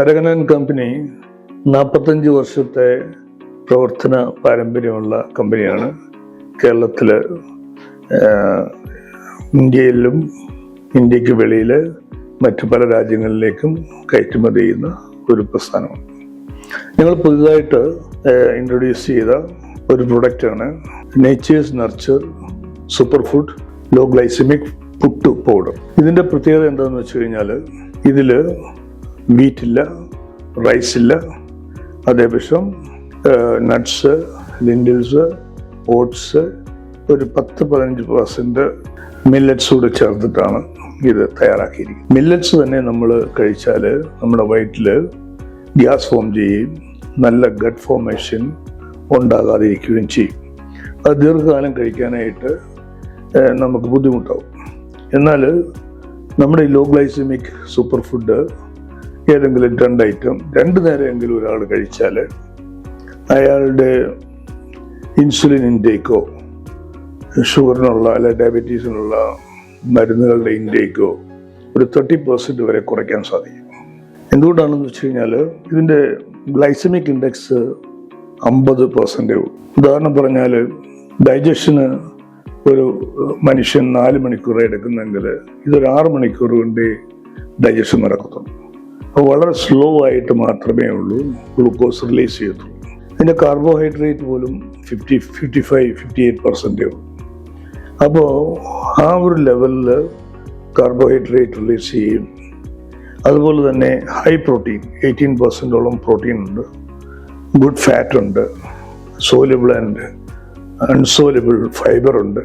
കരകനൻ company നാൽപ്പത്തഞ്ച് വർഷത്തെ പ്രവർത്തന പാരമ്പര്യമുള്ള കമ്പനിയാണ്. കേരളത്തിൽ ഇന്ത്യയിലും ഇന്ത്യയ്ക്ക് വെളിയിൽ മറ്റു പല രാജ്യങ്ങളിലേക്കും കയറ്റുമതി ചെയ്യുന്ന ഒരു പ്രസ്ഥാനമാണ്. ഞങ്ങൾ പുതുതായിട്ട് ഇൻട്രൊഡ്യൂസ് ചെയ്ത ഒരു പ്രൊഡക്റ്റാണ് nature's nurture super food low glycemic puttu powder ഇതിന്റെ പ്രത്യേകത എന്താണെന്ന് വെച്ച് കഴിഞ്ഞാൽ ഇതിൽ വീറ്റ് ഇല്ല റൈസ് ഇല്ല അതേപക്ഷം നട്ട്സ് ലിൻഡിൽസ് ഓട്സ് ഒരു പത്ത് പതിനഞ്ച് പെർസെന്റ് മില്ലറ്റ്സ് കൂടെ ചേർത്തിട്ടാണ് ഇത് തയ്യാറാക്കിയിരിക്കുന്നത്. മില്ലറ്റ്സ് തന്നെ നമ്മൾ കഴിച്ചാൽ നമ്മുടെ വയറ്റിൽ ഗ്യാസ് ഫോം ചെയ്യുകയും നല്ല ഗട്ട് ഫോർമേഷൻ ഉണ്ടാകാതിരിക്കുകയും ചെയ്യും. അത് ദീർഘകാലം കഴിക്കാനായിട്ട് നമുക്ക് ബുദ്ധിമുട്ടാവും. എന്നാൽ നമ്മുടെ ഈ ലോ ഗ്ലൈസമിക് സൂപ്പർ ഫുഡ് ഏതെങ്കിലും രണ്ട് ഐറ്റം രണ്ട് നേരമെങ്കിലും ഒരാൾ കഴിച്ചാൽ അയാളുടെ ഇൻസുലിൻ ഇൻടേക്കോ ഷുഗറിനുള്ള അല്ലെ ഡയബറ്റീസിനുള്ള മരുന്നുകളുടെ ഇൻടേക്കോ ഒരു തേർട്ടി പെർസെന്റ് വരെ കുറയ്ക്കാൻ സാധിക്കും. എന്തുകൊണ്ടാണെന്ന് വെച്ച് കഴിഞ്ഞാൽ ഇതിന്റെ ഗ്ലൈസമിക് ഇൻഡെക്സ് അമ്പത് പെർസെന്റേ ഉള്ളൂ. ഉദാഹരണം പറഞ്ഞാൽ ഡൈജഷന് ഒരു മനുഷ്യൻ നാല് മണിക്കൂർ എടുക്കുന്നെങ്കിൽ ഇതൊരു ആറ് മണിക്കൂർ കൊണ്ട് ഡൈജഷൻ നടക്കത്തുള്ളൂ. വളരെ സ്ലോ ആയിട്ട് മാത്രമേ ഉള്ളൂ ഗ്ലൂക്കോസ് റിലീസ് ചെയ്യത്തുള്ളൂ. ഇതിന്റെ കാർബോഹൈഡ്രേറ്റ് പോലും fifty fifty five fifty eight പെർസെന്റേ ഉള്ളൂ. അപ്പോൾ ആ ഒരു ലെവലിൽ കാർബോഹൈഡ്രേറ്റ് റിലീസ് ചെയ്യും. അതുപോലെ തന്നെ ഹൈ പ്രോട്ടീൻ എയ്റ്റീൻ പെർസെന്റോളം പ്രോട്ടീൻ ഉണ്ട്. ഗുഡ് ഫാറ്റ് ഉണ്ട്. സോലിബിൾ ആൻഡ് അൺസോലിബിൾ ഫൈബർ ഉണ്ട്.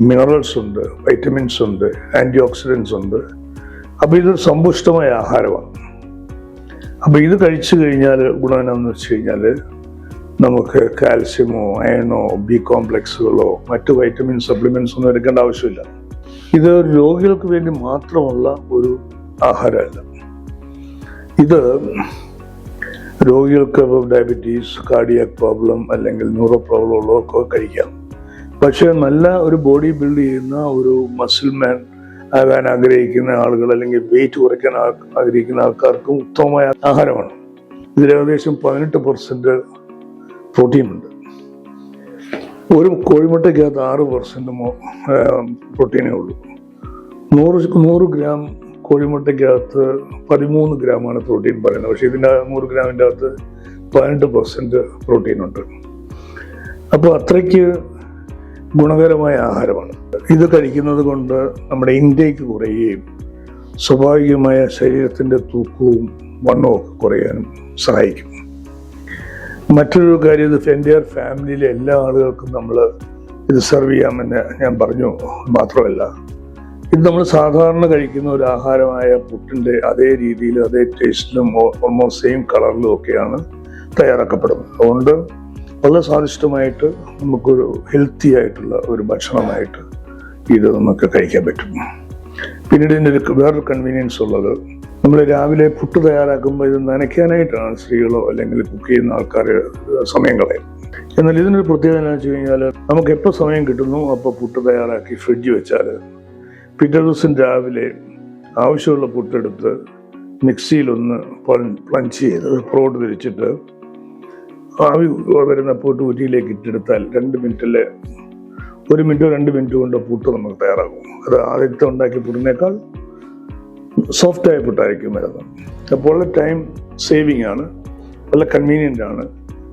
മിനറൽസ് ഉണ്ട് വൈറ്റമിൻസ് ഉണ്ട് ആന്റി ഓക്സിഡൻസ് ഉണ്ട്. അപ്പോൾ ഇതൊരു സമ്പുഷ്ടമായ ആഹാരമാണ്. അപ്പോൾ ഇത് കഴിച്ചു കഴിഞ്ഞാൽ ഗുണം എന്നാന്ന് വെച്ച് കഴിഞ്ഞാൽ നമുക്ക് കാൽസ്യമോ അയണോ ബി കോംപ്ലക്സുകളോ മറ്റ് വൈറ്റമിൻ സപ്ലിമെന്റ്സ് ഒന്നും എടുക്കേണ്ട ആവശ്യമില്ല. ഇത് രോഗികൾക്ക് വേണ്ടി മാത്രമുള്ള ഒരു ആഹാരമല്ല. ഇത് രോഗികൾക്ക് ഡയബറ്റീസ് കാർഡിയാക് പ്രോബ്ലം അല്ലെങ്കിൽ ന്യൂറോ പ്രോബ്ലം ഉള്ളവർക്കൊക്കെ കഴിക്കാം. പക്ഷേ നല്ല ഒരു ബോഡി ബിൽഡ് ചെയ്യുന്ന ഒരു മസിൽ മാൻ ആകാൻ ആഗ്രഹിക്കുന്ന ആളുകൾ അല്ലെങ്കിൽ വെയിറ്റ് കുറയ്ക്കാൻ ആഗ്രഹിക്കുന്ന ആൾക്കാർക്കും ഉത്തമമായ ആഹാരമാണ്. ഇതിൽ ഏകദേശം പതിനെട്ട് പെർസെന്റ് പ്രോട്ടീൻ ഉണ്ട്. ഒരു കോഴിമുട്ടയ്ക്കകത്ത് ആറ് പെർസെന്റ് പ്രോട്ടീനേ ഉള്ളൂ. നൂറ് നൂറ് ഗ്രാം കോഴിമുട്ടയ്ക്കകത്ത് പതിമൂന്ന് ഗ്രാമാണ് പ്രോട്ടീൻ പറയുന്നത്. പക്ഷേ ഇതിന്റെ നൂറ് ഗ്രാമിന്റെ അകത്ത് പതിനെട്ട് പെർസെന്റ് പ്രോട്ടീൻ ഉണ്ട്. അപ്പോൾ അത്രയ്ക്ക് ഗുണകരമായ ആഹാരമാണ്. ഇത് കഴിക്കുന്നത് കൊണ്ട് നമ്മുടെ ഇൻടേക്ക് കുറയുകയും സ്വാഭാവികമായ ശരീരത്തിന്റെ തൂക്കവും വണ്ണവും ഒക്കെ കുറയാനും സഹായിക്കും. മറ്റൊരു കാര്യം ഇത് എന്റെ ഫാമിലിയിലെ എല്ലാ ആളുകൾക്കും നമ്മൾ ഇത് സെർവ് ചെയ്യാമെന്ന് ഞാൻ പറഞ്ഞു മാത്രമല്ല. ഇത് നമ്മൾ സാധാരണ കഴിക്കുന്ന ഒരു ആഹാരമായ പുട്ടിന്റെ അതേ രീതിയിലും അതേ ടേസ്റ്റിലും ഓൾമോസ്റ്റ് സെയിം കളറിലും ഒക്കെയാണ് തയ്യാറാക്കപ്പെടുന്നത്. അതുകൊണ്ട് വളരെ സ്വാദിഷ്ടമായിട്ട് നമുക്കൊരു ഹെൽത്തി ആയിട്ടുള്ള ഒരു ഭക്ഷണമായിട്ട് ഇത് നമുക്ക് കഴിക്കാൻ പറ്റും. പിന്നീട് ഇതിന്റെ ഒരു വേറൊരു കൺവീനിയൻസ് ഉള്ളത് നമ്മൾ രാവിലെ പുട്ട് തയ്യാറാക്കുമ്പോൾ ഇത് നനയ്ക്കാനായിട്ടാണ് സ്ത്രീകളോ അല്ലെങ്കിൽ കുക്ക് ചെയ്യുന്ന ആൾക്കാർ സമയം കളയും എന്നാൽ ഇതിനൊരു പ്രത്യേകത എന്താണെന്ന് വെച്ച് കഴിഞ്ഞാൽ നമുക്ക് എപ്പോൾ സമയം കിട്ടുന്നു അപ്പോൾ പുട്ട് തയ്യാറാക്കി ഫ്രിഡ്ജ് വെച്ചാൽ പിറ്റേ ദിവസം രാവിലെ ആവശ്യമുള്ള പുട്ടെടുത്ത് മിക്സിയിലൊന്ന് പ്ലഞ്ച് ചെയ്ത് പ്രോട്ട് തിരിച്ചിട്ട് ആവി വരുന്ന പൂട്ട് ഊറ്റിയിലേക്ക് ഇട്ടെടുത്താൽ രണ്ട് മിനിറ്റിൽ ഒരു മിനിറ്റോ രണ്ട് മിനിറ്റോ കൊണ്ട് പൂട്ട് നമുക്ക് തയ്യാറാകും. അത് ആദ്യത്തെ ഉണ്ടാക്കിയ പുട്ടിനേക്കാൾ സോഫ്റ്റ് ആയ പുട്ടായിരിക്കും വരുന്നത്. അപ്പോൾ ടൈം സേവിങ് ആണ്. നല്ല കൺവീനിയന്റ് ആണ്.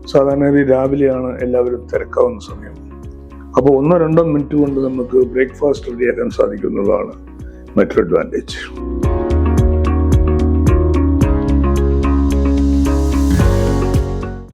സാധാരണ ഗതി രാവിലെയാണ് എല്ലാവരും തിരക്കാവുന്ന സമയം. അപ്പോൾ ഒന്നോ രണ്ടോ മിനിറ്റ് കൊണ്ട് നമുക്ക് ബ്രേക്ക്ഫാസ്റ്റ് റെഡിയാക്കാൻ സാധിക്കും എന്നുള്ളതാണ് മറ്റൊരു അഡ്വാന്റേജ്